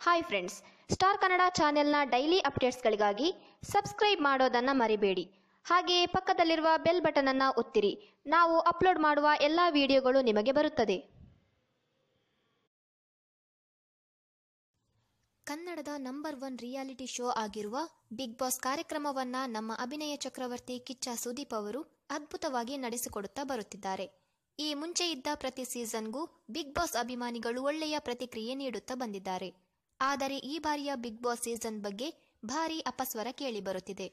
Hi friends star Kannada ಚಾನೆಲ್ನ daily ಅಪ್ಡೇಟ್ಸ್ಗಳಿಗಾಗಿ subscribe ಮಾಡೋದನ್ನು ಮರಿಬೇಡಿ. ಹಾಗೆಯೇ ಪಕ್ಕದಲ್ಲಿರುವ ಬೆಲ್ ಬಟನನ್ನು ಒತ್ತಿರಿ. ನಾವು ಅಪ್ಲೋಡ್ ಮಾಡುವ ಎಲ್ಲ ವಿಡಿಯೋಗಳು ನಿಮಗೆ ಬರುತ್ತದೆ. ಕನ್ನಡದ ನಂಬರ್ ಒನ್ ರಿಯಾಲಿಟಿ ಶೋ ಆಗಿರುವ ಬಿಗ್ ಬಾಸ್ ಕಾರ್ಯಕ್ರಮವನ್ನು ನಮ್ಮ ಅಭಿನಯ ಚಕ್ರವರ್ತಿ ಕಿಚ್ಚ ಸುದೀಪ್ ಅವರು ಅದ್ಭುತವಾಗಿ ನಡೆಸಿಕೊಡುತ್ತಾ ಬರುತ್ತಿದ್ದಾರೆ. ಈ ಮುಂಚೆ ಇದ್ದ ಪ್ರತಿ ಸೀಸನ್ಗೂ ಬಿಗ್ ಬಾಸ್ ಅಭಿಮಾನಿಗಳು ಒಳ್ಳೆಯ ಪ್ರತಿಕ್ರಿಯೆ ನೀಡುತ್ತಾ ಬಂದಿದ್ದಾರೆ. ಆದರೆ ಈ ಬಾರಿಯ ಬಿಗ್ ಬಾಸ್ ಸೀಸನ್ ಬಗ್ಗೆ ಭಾರಿ ಅಪಸ್ವರ ಕೇಳಿ ಬರುತ್ತಿದೆ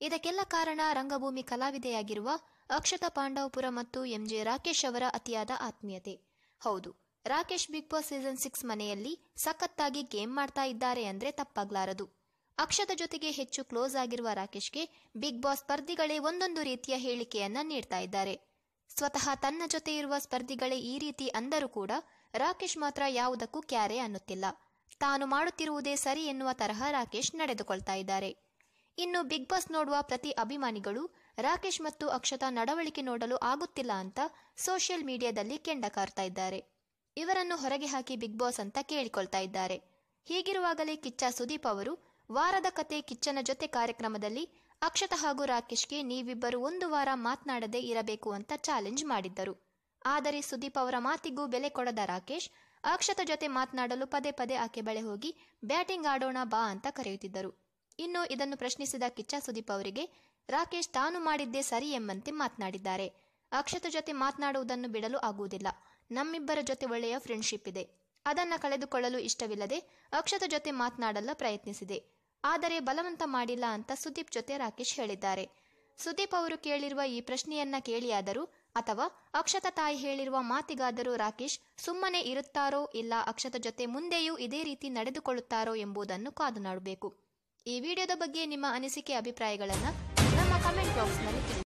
ಇದಕ್ಕೆಲ್ಲ ಕಾರಣ ರಂಗಭೂಮಿ ಕಲಾವಿದೆಯಾಗಿರುವ ಅಕ್ಷತ ಪಾಂಡವಪುರ ಮತ್ತು ಎಂಜೆ ರಾಕೇಶ್ ಅವರ ಅತಿಯಾದ ಆತ್ಮೀಯತೆ. ಹೌದು, Rakesh Bigg Boss season six ಮನೆಯಲ್ಲಿ ಸಖತ್ತಾಗಿ ಗೇಮ್ ಮಾಡ್ತಾ ಇದ್ದಾರೆ ಅಂದ್ರೆ ತಪ್ಪಾಗ್ಲಾರದು. ಅಕ್ಷತ ಜೊತೆಗೆ ಹೆಚ್ಚು ಕ್ಲೋಸ್ ಆಗಿರುವ ರಾಕೇಶ್ಗೆ ಬಿಗ್ ಬಾಸ್ ಸ್ಪರ್ಧಿಗಳೇ ಒಂದೊಂದು ರೀತಿಯ ಹೇಳಿಕೆಯನ್ನ ನೀಡ್ತಾ ಇದ್ದಾರೆ. ಸ್ವತಃ ತನ್ನ ಜೊತೆ ಇರುವ ಸ್ಪರ್ಧಿಗಳೇ ಈ ರೀತಿ ಅಂದರೂ ಕೂಡ ರಾಕೇಶ್ ಮಾತ್ರ ಯಾವುದಕ್ಕೂ ಕ್ಯಾರೆ ಅನ್ನುತ್ತಿಲ್ಲ. ತಾನು ಮಾಡುತ್ತಿರುವುದೇ ಸರಿ ಎನ್ನುವ ತರಹ ರಾಕೇಶ್ ನಡೆದುಕೊಳ್ತಾ ಇದ್ದಾರೆ. ಇನ್ನು ಬಿಗ್ ಬಾಸ್ ನೋಡುವ ಪ್ರತಿ ಅಭಿಮಾನಿಗಳು ರಾಕೇಶ್ ಮತ್ತು ಅಕ್ಷತಾ ನಡವಳಿಕೆ ನೋಡಲು ಆಗುತ್ತಿಲ್ಲ ಅಂತ ಸೋಷಿಯಲ್ ಮೀಡಿಯಾದಲ್ಲಿ ಕೆಂಡ ಕಾರ್ತಾ ಇದ್ದಾರೆ. ಇವರನ್ನು ಹೊರಗೆ ಹಾಕಿ ಬಿಗ್ ಬಾಸ್ ಅಂತ ಕೇಳಿಕೊಳ್ತಾ ಇದ್ದಾರೆ. ಹೀಗಿರುವಾಗಲೇ ಕಿಚ್ಚ ಸುದೀಪ್ ಅವರು ವಾರದ ಕತೆ ಕಿಚ್ಚನ ಜೊತೆ ಕಾರ್ಯಕ್ರಮದಲ್ಲಿ ಅಕ್ಷತ ಹಾಗೂ ರಾಕೇಶ್ಗೆ ನೀವಿಬ್ಬರು ಒಂದು ವಾರ ಮಾತನಾಡದೇ ಇರಬೇಕು ಅಂತ ಚಾಲೆಂಜ್ ಮಾಡಿದ್ದರು. ಆದರೆ ಸುದೀಪ್ ಅವರ ಮಾತಿಗೂ ಬೆಲೆ ಕೊಡದ ರಾಕೇಶ್ ಅಕ್ಷತ ಜೊತೆ ಮಾತನಾಡಲು ಪದೇ ಪದೇ ಆಕೆ ಬಳೆ ಹೋಗಿ, ಬ್ಯಾಟಿಂಗ್ ಆಡೋಣ ಬಾ ಅಂತ ಕರೆಯುತ್ತಿದ್ದರು. ಇನ್ನು ಇದನ್ನು ಪ್ರಶ್ನಿಸಿದ ಕಿಚ್ಚ ಸುದೀಪ್ ಅವರಿಗೆ, ರಾಕೇಶ್, ತಾನು ಮಾಡಿದ್ದೇ ಸರಿ ಎಂಬಂತೆ ಮಾತನಾಡಿದ್ದಾರೆ. ಅಕ್ಷತ ಜೊತೆ ಮಾತನಾಡುವುದನ್ನು ಬಿಡಲು ಆಗುವುದಿಲ್ಲ. ನಮ್ಮಿಬ್ಬರ ಜೊತೆ ಒಳ್ಳೆಯ ಫ್ರೆಂಡ್ಶಿಪ್ ಇದೆ. ಅದನ್ನ ಕಳೆದುಕೊಳ್ಳಲು ಇಷ್ಟವಿಲ್ಲದೆ ಅಕ್ಷತ ಜೊತೆ ಮಾತನಾಡಲು ಪ್ರಯತ್ನಿಸಿದೆ. ಆದರೆ ಬಲವಂತ ಮಾಡಿಲ್ಲ ಅಂತ ಸುದೀಪ್ ಜೊತೆ ರಾಕೇಶ್ ಹೇಳಿದ್ದಾರೆ. ಸುದೀಪ್ ಅವರು ಕೇಳಿರುವ ಈ ಪ್ರಶ್ನೆಯನ್ನ ಕೇಳಿಯಾದರೂ ಅಥವಾ ಅಕ್ಷತ ತಾಯಿ ಹೇಳಿರುವ ಮಾತಿಗಾದರೂ ರಾಕೇಶ್ ಸುಮ್ಮನೆ ಇರುತ್ತಾರೋ ಇಲ್ಲ ಅಕ್ಷತ ಜೊತೆ ಮುಂದೆಯೂ ಇದೇ ರೀತಿ ನಡೆದುಕೊಳ್ಳುತ್ತಾರೋ ಎಂಬುದನ್ನು ಕಾದು ನೋಡಬೇಕು. ಈ ವಿಡಿಯೋದ ಬಗ್ಗೆ ನಿಮ್ಮ ಅನಿಸಿಕೆ, ಅಭಿಪ್ರಾಯಗಳನ್ನು ನಮ್ಮ ಕಮೆಂಟ್ ಬಾಕ್ಸ್ನಲ್ಲಿ ತಿಳಿಸಿ.